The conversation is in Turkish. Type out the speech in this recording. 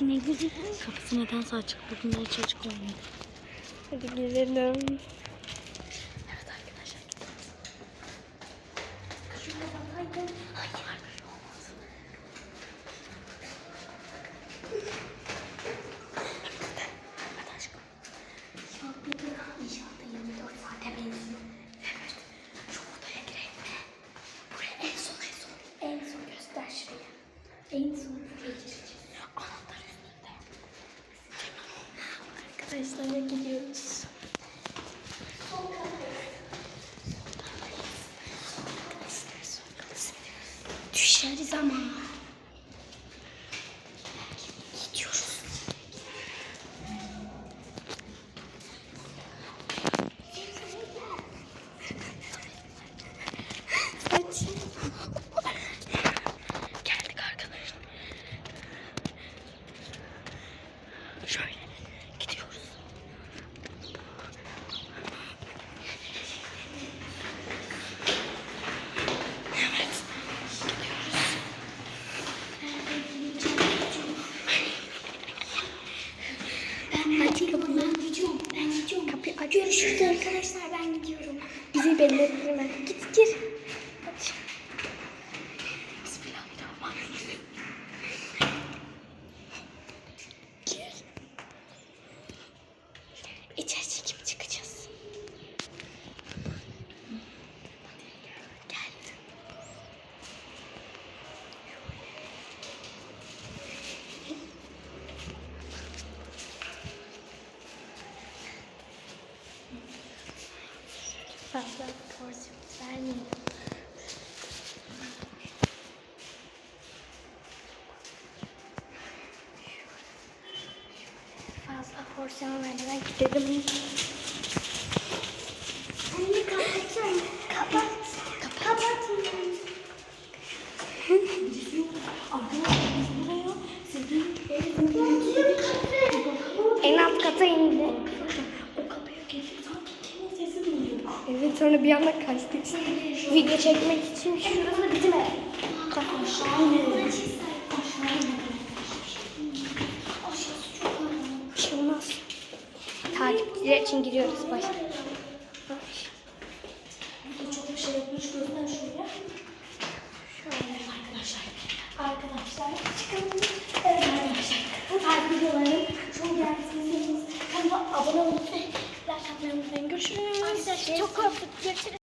yine güzel. Kapısı nedense açık. Bugün hiç açık olmuyor. Hadi girelim. Evet arkadaşlar bakaydım. Hayır. Olmaz. Hadi aşkım. Ya bir de inşaatta 24 saate benziyor. Evet. Şu odaya girelim mi? Buraya en son göster şuraya. En son buraya Arkadaşlarla gidiyoruz. Düşeriz ama. Gidiyoruz. Aç. Geldik arkadaşlar. Şöyle gidiyoruz. Evet. Gidiyoruz. Ben aç kapıyı. Ben gidiyorum. Ben gidiyorum. Kapıyı aç. Görüşürüz arkadaşlar. Ben gidiyorum. Bizi belli. Git gir. Fazla porsiyon vermeyin. Fazla porsiyon vermeden gidelim. Anne kapatacağım. Kapat. Kapat. Sizin En alt kata indi. Evet sonra bir anda kaçtık. Video çekmek için şu Şurası bizim ev. Şey olmaz. Takipçiler için giriyoruz başta. Çok bir şey yapmış gözler şuraya. Şöyle arkadaşlar. Arkadaşlar çıkalım. Evet arkadaşlar. Tarz videoların çok gelmesini kanala abone olmayı unutmayın. Görüşürüz. Arkadaşlar çok korktuk. Görüşürüz.